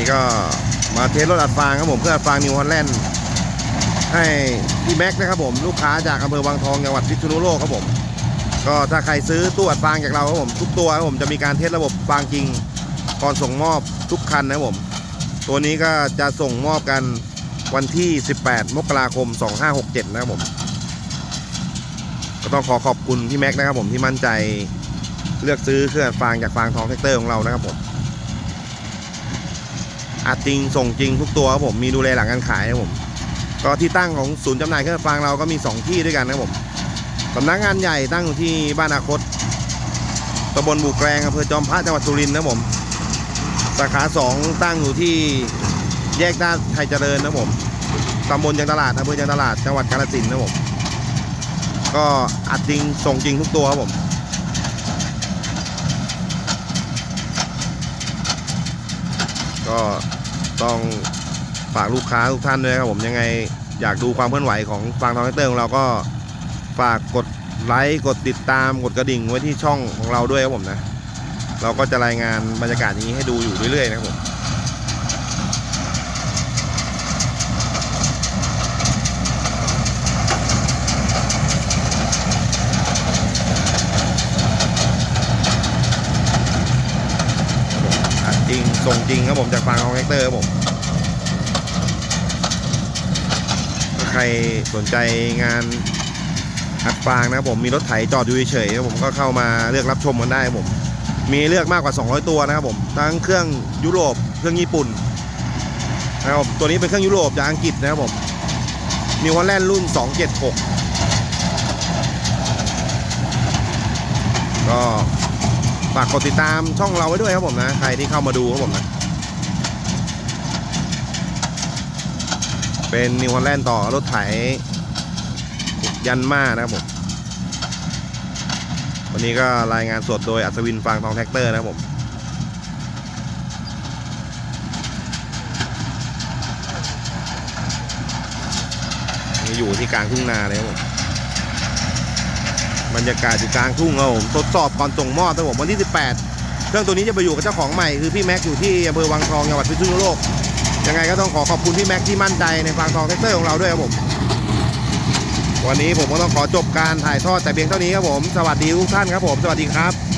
นี้ก็มาเทสรถอัดฟางครับผมเพื่ออัดฟางนิวฮอลแลนด์ให้พี่แม็กนะครับผมลูกค้าจากอำเภอวังทองจังหวัดพิษณุโลกครับผมก็ถ้าใครซื้อตู้อัดฟางจากเราครับผมทุกตัวครับผมจะมีการเทสระบบฟางจริงก่อนส่งมอบทุกคันนะครับผม ตัวนี้ก็จะส่งมอบกันวันที่ 18 มกราคม 2567 นะครับผม ก็ต้องขอขอบคุณพี่แม็กนะครับผมที่มั่นใจเลือกซื้อเครื่องอัดฟางจากฟางทองแท็กเตอร์ของเรานะครับผม อัดจริงส่งจริงทุกตัวครับผมมีดูแลหลังการขายครับผมก็ที่ตั้งของศูนย์จำหน่ายเครื่องฟางเราก็มี 2 ที่ด้วยกันนะครับผมสำนักงานใหญ่ตั้งอยู่ที่บ้านอาคตตำบลบุกแกรงอำเภอจอมพระจังหวัดสุรินทร์นะครับผม สาขา 2 ตั้งอยู่ที่แยกด้านไทยเจริญนะครับผมตำบลยางตลาดอำเภอยางตลาดจังหวัดกาฬสินธุ์นะครับผม ก็อัดจริงส่งจริงทุกตัวครับผมก็ ต้องฝากลูกค้าทุกท่านด้วยครับผมยังไงอยากดูความเคลื่อนไหวของฟางทองแท็กเตอร์ของเราก็ฝากกดไลค์กดติดตามกดกระดิ่งไว้ที่ช่องของเราด้วยครับผมนะ เราก็จะรายงานบรรยากาศอย่างนี้ให้ดูอยู่เรื่อยๆนะครับผม จริง ส่งจริงครับผมจากฟางของแท็กเตอร์ครับผมใครสนใจงานอัดฟางนะครับผมมีรถไถจอดอยู่เฉยๆครับผมก็เข้ามาเลือกรับชมกันได้ครับผม มีเลือกมากกว่า 200 ตัวนะครับผมทั้งเครื่องยุโรปเครื่องญี่ปุ่นนะครับผมตัวนี้เป็นเครื่องยุโรปจากอังกฤษนะครับผมนิวฮอลแลนด์รุ่น 276 ก็ากกดติดตามช่องเราไว้ด้วยครับผมนะ ใครที่เข้ามาดูครับผมนะ เป็นนิวฮอลแลนด์ต่อรถไถยันมานะครับผม วันนี้ก็รายงานสดโดยอัศวินฟางทองแท็กเตอร์นะครับผมนี่อยู่ที่กลางทุ่งนาเลยครับผม บรรยากาศอยู่กลางทุ่งครับผมทดสอบก่อนส่งมอบครับผมวันที่ 18 เครื่องตัวนี้จะไปอยู่กับเจ้าของใหม่คือพี่แม็กอยู่ที่อำเภอวังทองจังหวัดพิษณุโลกยังไงก็ต้องขอขอบคุณพี่แม็กที่มั่นใจในฟางทองแท็กเตอร์ของเราด้วยครับผมวันนี้ผมก็ต้องขอจบการถ่ายทอดแต่เพียงเท่านี้ครับผม สวัสดีทุกท่านครับผม สวัสดีครับ